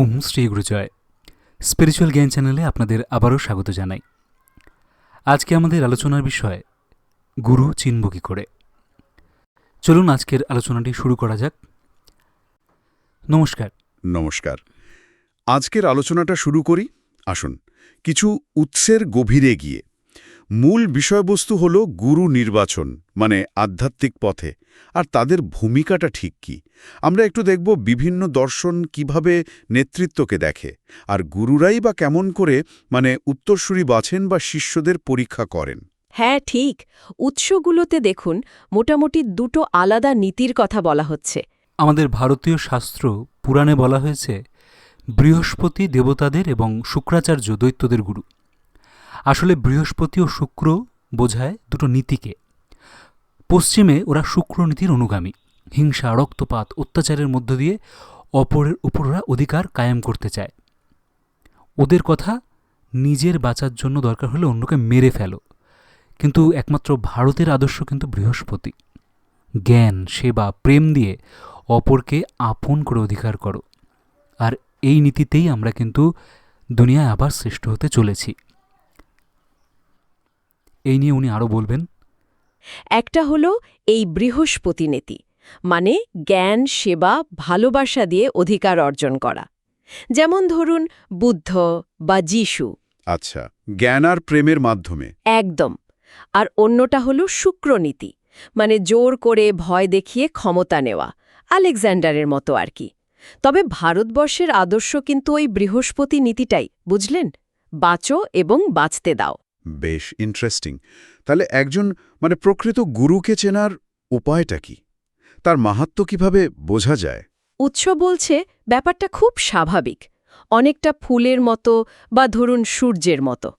ওম Shri গুরুজয়। Spiritual জ্ঞান চ্যানেলে আপনাদের আবারও স্বাগত জানাই। আজকে আমাদের আলোচনার বিষয়, গুরু চিনব কী করে? চলুন আজকের আলোচনাটি শুরু করা যাক। নমস্কার। নমস্কার। আজকের আলোচনাটা শুরু করি, আসুন, কিছু উৎসের গভীরে গিয়ে। মূল বিষয়বস্তু হল গুরু নির্বাচন মানে আধ্যাত্মিক পথে। আর তাদের ভূমিকাটা ঠিক কি? আমরা একটু দেখব বিভিন্ন দর্শন কীভাবে নেতৃত্বকে দেখে। আর গুরুরাই বা কেমন করে মানে উত্তরসূরি বাছেন বা শিষ্যদের পরীক্ষা করেন। হ্যাঁ ঠিক। উৎসগুলোতে দেখুন মোটামুটি দুটো আলাদা নীতির কথা বলা হচ্ছে। আমাদের ভারতীয় শাস্ত্র পুরাণে বলা হয়েছে বৃহস্পতি দেবতাদের এবং শুক্রাচার্য দৈত্যদের গুরু। আসলে বৃহস্পতি ও শুক্র বোঝায় দুটো নীতিকে। পশ্চিমে ওরা শুক্র নীতির অনুগামী। হিংসা, রক্তপাত, অত্যাচারের মধ্য দিয়ে অপরের উপর ওরা অধিকার কায়েম করতে চায়। ওদের কথা নিজের বাঁচার জন্য দরকার হলে অন্যকে মেরে ফেলো। কিন্তু একমাত্র ভারতের আদর্শ কিন্তু বৃহস্পতি। জ্ঞান, সেবা, প্রেম দিয়ে অপরকে আপন করে অধিকার করো। আর এই নীতিতেই আমরা কিন্তু দুনিয়ায় আবার শ্রেষ্ঠ হতে চলেছি। এই নিয়ে উনি আরও বলবেন। একটা হলো এই বৃহস্পতি নীতি মানে জ্ঞান সেবা ভালোবাসা দিয়ে অধিকার অর্জন করা। যেমন ধরুন বুদ্ধ বা যিশু। আচ্ছা জ্ঞান আর প্রেমের মাধ্যমে। একদম। আর অন্যটা হলো শুক্রনীতি মানে জোর করে ভয় দেখিয়ে ক্ষমতা নেওয়া আলেকজান্ডারের মতো আর কি। তবে ভারতবর্ষের আদর্শ কিন্তু ওই বৃহস্পতি নীতিটাই বুঝলেন? বাঁচো এবং বাঁচতে দাও। বেশ ইন্টারেস্টিং তাহলে একজন মানে প্রকৃত গুরুকে চেনার উপায়টা কি? তার মাহাত্ম কীভাবে বোঝা যায়? উৎস বলছে ব্যাপারটা খুব স্বাভাবিক। অনেকটা ফুলের মতো বা ধরুন সূর্যের মতো।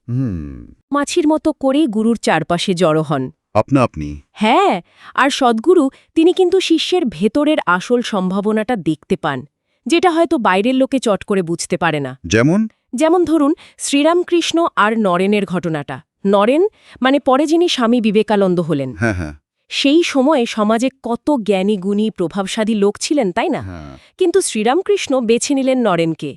মাছির মতো করেই গুরুর চারপাশে জড়ো হন। আপনা আপনি। হ্যাঁ আর সদ্গুরু তিনি কিন্তু শিষ্যের ভেতরের আসল সম্ভাবনাটা দেখতে পান যেটা হয়তো বাইরের লোকে চট করে বুঝতে পারে না। যেমন? যেমন ধরুন শ্রীরামকৃষ্ণ আর নরেনের ঘটনাটা। নরেন মানে পরে যিনি স্বামী বিবেকানন্দ হলেন। হ্যাঁ হ্যাঁ। সেই সময়ে সমাজে কত জ্ঞানী গুণী প্রভাবশালী লোক ছিলেন তাই না? হ্যাঁ। কিন্তু শ্রীরামকৃষ্ণ বেছে নিলেন নরেনকে।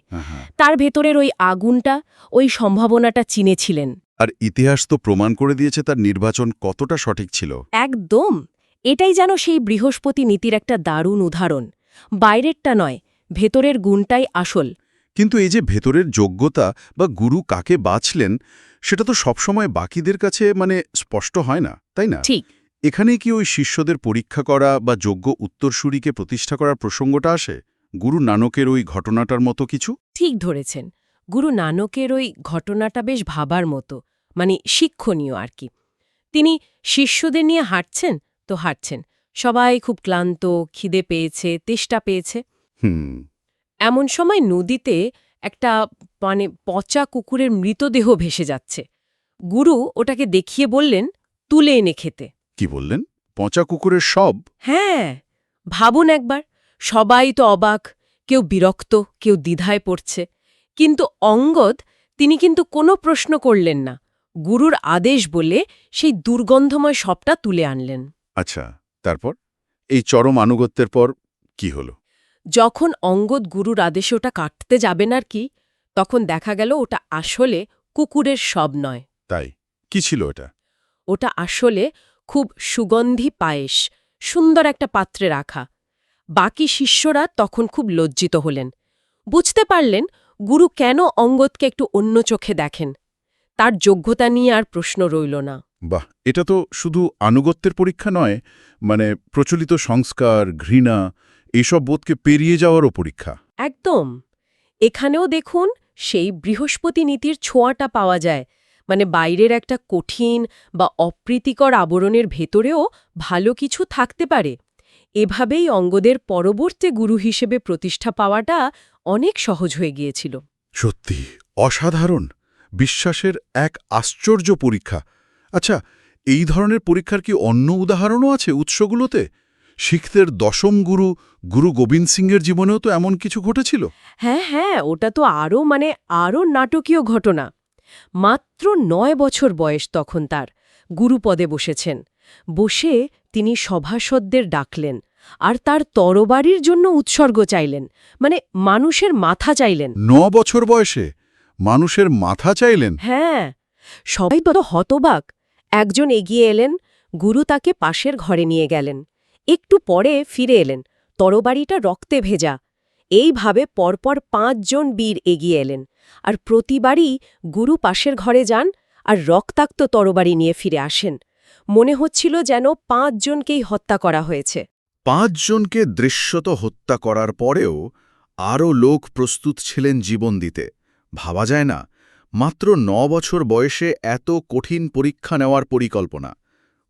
তার ভেতরের ওই আগুনটা ওই সম্ভাবনাটা চিনেছিলেন আর ইতিহাস তো প্রমাণ করে দিয়েছে তার নির্বাচন কতটা সঠিক ছিল। একদম। এটাই যেন সেই বৃহস্পতি নীতির একটা দারুণ উদাহরণ। বাইরেরটা নয় ভেতরের গুণটাই আসল। কিন্তু এই যে ভেতরের যোগ্যতা বা গুরু কাকে বাছলেন সেটা তো সবসময় বাকিদের কাছে মানে স্পষ্ট হয় না তাই না? ঠিক। এখানে কি ওই শিষ্যদের পরীক্ষা করা বা যোগ্য উত্তরসূরিকে প্রতিষ্ঠা করার প্রসঙ্গটা আসে? গুরু নানকের ওই ঘটনাটার মতো কিছু? ঠিক ধরেছেন। গুরু নানকের ওই ঘটনাটা বেশ ভাবার মতো মানে শিক্ষণীয় আর কি। তিনি শিষ্যদের নিয়ে হাঁটছেন? তো হাঁটছেন। সবাই খুব ক্লান্ত খিদে পেয়েছে তেষ্টা পেয়েছে। হুম। এমন সময় নদীতে একটা মানে পচা কুকুরের মৃতদেহ ভেসে যাচ্ছে। গুরু ওটাকে দেখিয়ে বললেন তুলে এনে খেতে। কি বললেন? পচা কুকুরের সব? হ্যাঁ ভাবুন একবার। সবাই তো অবাক কেউ বিরক্ত কেউ দ্বিধায় পড়ছে। কিন্তু অঙ্গদ তিনি কিন্তু কোনো প্রশ্ন করলেন না। গুরুর আদেশ বলে সেই দুর্গন্ধময় সবটা তুলে আনলেন। আচ্ছা তারপর? এই চরম আনুগত্যের পর কি হলো? যখন অঙ্গদ গুরুর আদেশে ওটা কাটতে যাবেন আর কি তখন দেখা গেল ওটা আসলে কুকুরের সব নয়। তাই? কি ছিল এটা ওটা আসলে খুব সুগন্ধি পায়েস সুন্দর একটা পাত্রে রাখা। বাকি শিষ্যরা তখন খুব লজ্জিত হলেন। বুঝতে পারলেন গুরু কেন অঙ্গদকে একটু অন্য চোখে দেখেন। তার যোগ্যতা নিয়ে আর প্রশ্ন রইল না। বাহ এটা তো শুধু আনুগত্যের পরীক্ষা নয় মানে প্রচলিত সংস্কার ঘৃণা এইসব বোধকে পেরিয়ে যাওয়ারও পরীক্ষা। একদম। এখানেও দেখুন সেই বৃহস্পতি নীতির ছোঁয়াটা পাওয়া যায়। মানে বাইরের একটা কঠিন বা অপ্রীতিকর আবরণের ভেতরেও ভালো কিছু থাকতে পারে। এভাবেই অঙ্গদের পরবর্তী গুরু হিসেবে প্রতিষ্ঠা পাওয়াটা অনেক সহজ হয়ে গিয়েছিল। সত্যি অসাধারণ। বিশ্বাসের এক আশ্চর্য পরীক্ষা। আচ্ছা এই ধরনের পরীক্ষার কি অন্য উদাহরণও আছে উৎসগুলোতে? শিখদের দশম গুরু গুরু গোবিন্দ সিংয়ের জীবনেও তো এমন কিছু ঘটেছিল? হ্যাঁ হ্যাঁ ওটা তো আরও মানে আরও নাটকীয় ঘটনা। মাত্র নয় বছর বয়স তখন তার গুরুপদে বসেছেন। বসে তিনি সভাসদদের ডাকলেন আর তার তরবারির জন্য উৎসর্গ চাইলেন মানে মানুষের মাথা চাইলেন। ন বছর বয়সে? মানুষের মাথা চাইলেন? হ্যাঁ সবাই তো হতবাক। একজন এগিয়ে এলেন গুরু তাকে পাশের ঘরে নিয়ে গেলেন। একটু পরে ফিরে এলেন। তরবারিটা রক্তে ভেজা। এইভাবে পরপর পাঁচজন বীর এগিয়ে এলেন। আর প্রতিবারই গুরু পাশের ঘরে যান আর রক্তাক্ত তরবারি নিয়ে ফিরে আসেন। মনে হচ্ছিল যেন পাঁচজনকেই হত্যা করা হয়েছে। পাঁচজনকে দৃশ্যত হত্যা করার পরেও আরও লোক প্রস্তুত ছিলেন জীবন দিতে। ভাবা যায় না, মাত্র ন বছর বয়সে এত কঠিন পরীক্ষা নেওয়ার পরিকল্পনা।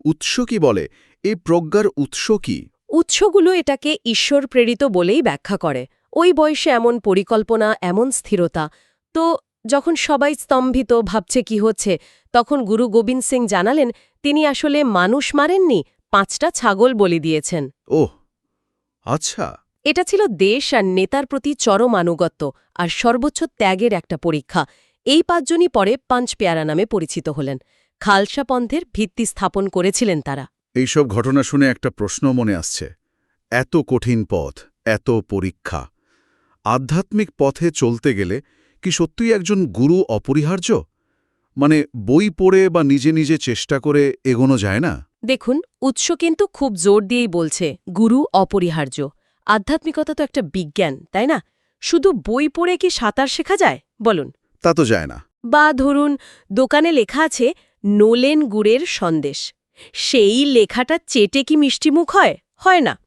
উৎস কি বলে? এই প্রজ্ঞার উৎস কি? উৎসগুলো এটাকে ঈশ্বর প্রেরিত বলেই ব্যাখ্যা করে। ওই বয়সে এমন পরিকল্পনা এমন স্থিরতা। তো যখন সবাই স্তম্ভিত ভাবছে কি হচ্ছে তখন গুরু গোবিন্দ সিং জানালেন তিনি আসলে মানুষ মারেননি পাঁচটা ছাগল বলি দিয়েছেন। ওহ আচ্ছা। এটা ছিল দেশ আর নেতার প্রতি চরম আনুগত্য আর সর্বোচ্চ ত্যাগের একটা পরীক্ষা। এই পাঁচজনই পরে পাঁচ পেয়ারা নামে পরিচিত হলেন। খালসা পন্থের ভিত্তি স্থাপন করেছিলেন তারা। এইসব ঘটনা শুনে একটা প্রশ্ন মনে আসছে। এত কঠিন পথ এত পরীক্ষা। আধ্যাত্মিক পথে চলতে গেলে কি সত্যিই একজন গুরু অপরিহার্য? মানে বই পড়ে বা নিজে নিজে চেষ্টা করে এগোনো যায় না? দেখুন উৎস কিন্তু খুব জোর দিয়েই বলছে গুরু অপরিহার্য। আধ্যাত্মিকতা তো একটা বিজ্ঞান তাই না? শুধু বই পড়ে কি সাঁতার শেখা যায়? বলুন। তা তো যায় না। বা ধরুন দোকানে লেখা আছে নোলেন গুড়ের সন্দেশ। সেই লেখাটা চেটে কি মিষ্টিমুখ হয়? হয় না।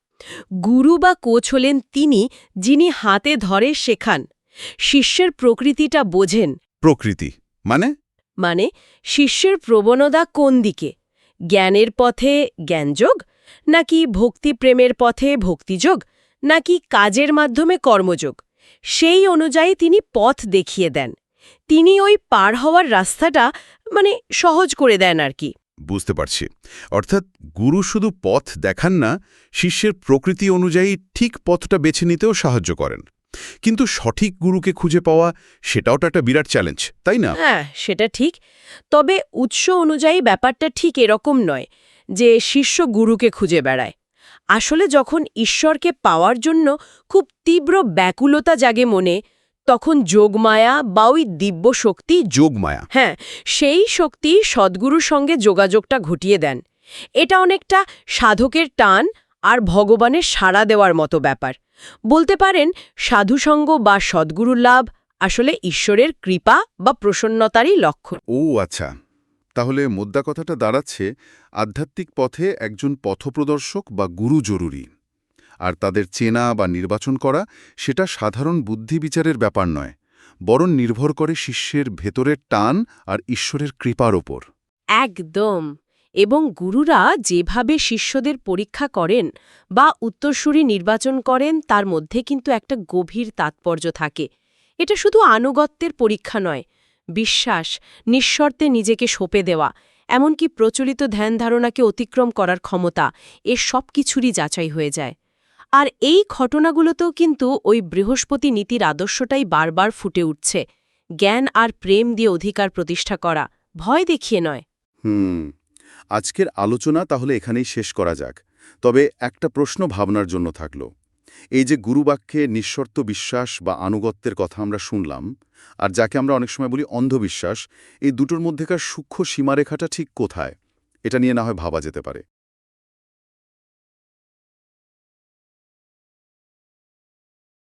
গুরু বা কোচ হলেন তিনি যিনি হাতে ধরে শেখান। শিষ্যের প্রকৃতিটা বোঝেন। প্রকৃতি মানে? মানে শিষ্যের প্রবণতা কোন দিকে? জ্ঞানের পথে জ্ঞানযোগ? নাকি ভক্তিপ্রেমের পথে ভক্তিযোগ? নাকি কাজের মাধ্যমে কর্মযোগ? সেই অনুযায়ী তিনি পথ দেখিয়ে দেন। তিনি ওই পার হওয়ার রাস্তাটা মানে সহজ করে দেন আর কি। বুঝতে পারছি। অর্থাৎ গুরু শুধু পথ দেখান না, শিষ্যের প্রকৃতি অনুযায়ী ঠিক পথটা বেছে নিতেও সাহায্য করেন। কিন্তু সঠিক গুরুকে খুঁজে পাওয়া সেটাও একটা বিরাট চ্যালেঞ্জ তাই না? হ্যাঁ সেটা ঠিক। তবে উৎস অনুযায়ী ব্যাপারটা ঠিক এরকম নয় যে শিষ্য গুরুকে খুঁজে বেড়ায়। আসলে যখন ঈশ্বরকে পাওয়ার জন্য খুব তীব্র ব্যাকুলতা জাগে মনে তখন যোগমায়া বা ওই দিব্য শক্তি যোগমায়া। হ্যাঁ সেই শক্তি সদ্গুরুর সঙ্গে যোগাযোগটা ঘটিয়ে দেন। এটা অনেকটা সাধকের টান আর ভগবানের সাড়া দেওয়ার মতো ব্যাপার। বলতে পারেন সাধুসঙ্গ বা সদ্গুরুর লাভ আসলে ঈশ্বরের কৃপা বা প্রসন্নতারই লক্ষণ। ও আচ্ছা। তাহলে মোদ্দা কথাটা দাঁড়াচ্ছে আধ্যাত্মিক পথে একজন পথপ্রদর্শক বা গুরু জরুরি। আর তাদের চেনা বা নির্বাচন করা সেটা সাধারণ বুদ্ধি বিচারের ব্যাপার নয়, বরং নির্ভর করে শিষ্যের ভেতরের টান আর ঈশ্বরের কৃপার ওপর। একদম। এবং গুরুরা যেভাবে শিষ্যদের পরীক্ষা করেন বা উত্তরসূরি নির্বাচন করেন, তার মধ্যে কিন্তু একটা গভীর তাৎপর্য থাকে। এটা শুধু আনুগত্যের পরীক্ষা নয়, বিশ্বাস, নিঃশর্তে নিজেকে সঁপে দেওয়া, এমনকি প্রচলিত ধ্যান ধারণাকে অতিক্রম করার ক্ষমতা, এ সব কিছুরই যাচাই হয়ে যায়। আর এই ঘটনাগুলোতেও কিন্তু ওই বৃহস্পতি নীতির আদর্শটাই বারবার ফুটে উঠছে। জ্ঞান আর প্রেম দিয়ে অধিকার প্রতিষ্ঠা করা, ভয় দেখিয়ে নয়। হুম, আজকের আলোচনা তাহলে এখানেই শেষ করা যাক। তবে একটা প্রশ্ন ভাবনার জন্য থাকল। এই যে গুরুবাক্যে নিঃশর্ত বিশ্বাস বা আনুগত্যের কথা আমরা শুনলাম, আর যাকে আমরা অনেক সময় বলি অন্ধবিশ্বাস, এই দুটোর মধ্যেকার সূক্ষ্ম সীমারেখাটা ঠিক কোথায়? এটা নিয়ে না হয় ভাবা যেতে পারে।